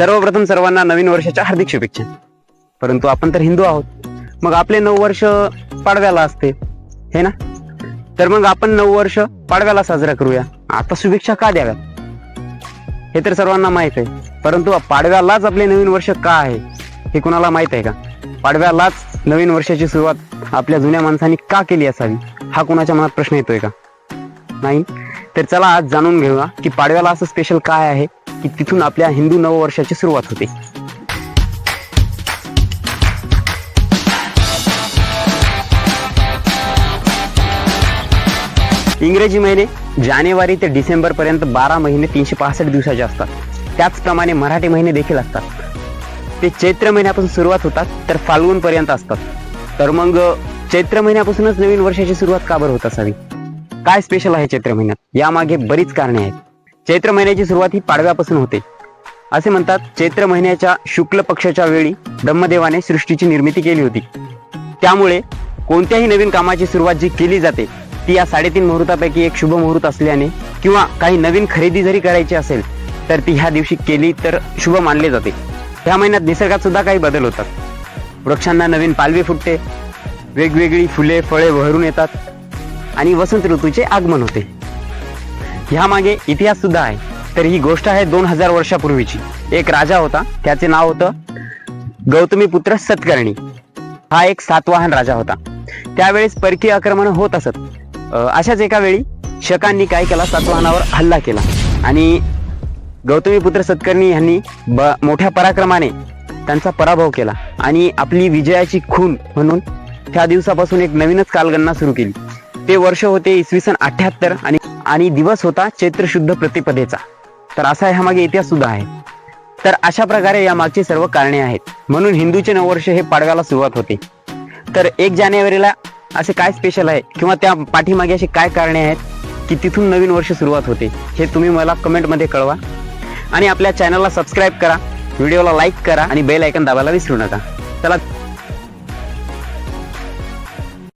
सर्वप्रथम सर्वांना नवीन वर्षाच्या हार्दिक शुभेच्छा. परंतु आपण तर हिंदू आहोत. मग आपले नऊ वर्ष पाडव्याला असते. हे ना? तर मग आपण नऊ वर्ष पाडव्याला साजरा करूया. आता शुभेच्छा का द्याव्या हे तर सर्वांना माहीत आहे. परंतु पाडव्यालाच आपले नवीन वर्ष का आहे? हे कुणाला माहीत आहे का? पाडव्यालाच नवीन वर्षाची सुरुवात आपल्या जुन्या माणसांनी का केली असावी? हा कुणाच्या मनात प्रश्न येतोय का? नाही? तर चला आज जाणून घेऊया की पाडव्याला असं स्पेशल काय आहे? की तिथून आपल्या हिंदू नववर्षाची सुरुवात होते. इंग्रजी महिने जानेवारी ते डिसेंबर पर्यंत बारा महिने तीनशे पासष्ट दिवसाचे असतात. त्याचप्रमाणे मराठी महिने देखील असतात. ते चैत्र महिन्यापासून सुरुवात होतात तर फाल्गुन पर्यंत असतात. तर मग चैत्र महिन्यापासूनच नवीन वर्षाची सुरुवात का बरं होत असावी? काय स्पेशल आहे चैत्र महिन्यात? यामागे बरीच कारणे आहेत. चैत्र महिन्याची सुरुवात ही पाडव्यापासून होते. असे म्हणतात चैत्र महिन्याच्या शुक्ल पक्षाच्या वेळी ब्रह्मदेवाने सृष्टीची निर्मिती केली होती. त्यामुळे कोणत्याही नवीन कामाची सुरुवात जी केली जाते ती या साडेतीन मुहूर्तापैकी एक शुभ मुहूर्त असल्याने किंवा काही नवीन खरेदी जरी करायची असेल तर ती ह्या दिवशी केली तर शुभ मानले जाते. ह्या महिन्यात निसर्गात सुद्धा काही बदल होतात. वृक्षांना नवीन पालवी फुटते वेगवेगळी फुले फळे बहरून येतात आणि वसंत ऋतूचे आगमन होते. ह्यामागे इतिहास सुद्धा आहे. तर ही गोष्ट आहे दोन हजार वर्षापूर्वीची. एक राजा होता त्याचे नाव होतं गौतमी पुत्र सत्कर्णी. हा एक सातवाहन राजा होता. त्यावेळेस परकीय आक्रमण होत असत. अशाच एका वेळी शकांनी काय केला? सातवाहनावर हल्ला केला. आणि गौतमी पुत्र सत्कर्णी यांनी ब मोठ्या पराक्रमाने त्यांचा पराभव केला. आणि आपली विजयाची खून म्हणून त्या दिवसापासून एक नवीनच कालगणना सुरू केली. ते वर्ष होते इसवी सन अठ्ठ्याहत्तर आणि आणि दिवस होता चैत्र शुद्ध प्रतिपदेचा. तर असा ह्या मागे इतिहास सुद्धा आहे. तर अशा प्रकारे या मागची सर्व कारणे आहेत. म्हणून हिंदूचे नववर्ष हे पाडव्याला सुरुवात होते. तर एक जानेवारीला असे काय स्पेशल आहे? किंवा त्या पाठीमागे अशी काय कारणे आहेत? की तिथून नवीन वर्ष सुरुवात होते. हे तुम्ही मला कमेंटमध्ये कळवा. आणि आपल्या चॅनलला सबस्क्राईब करा. व्हिडिओला लाईक करा. आणि बेल ऐकन दाबायला विसरू नका. चला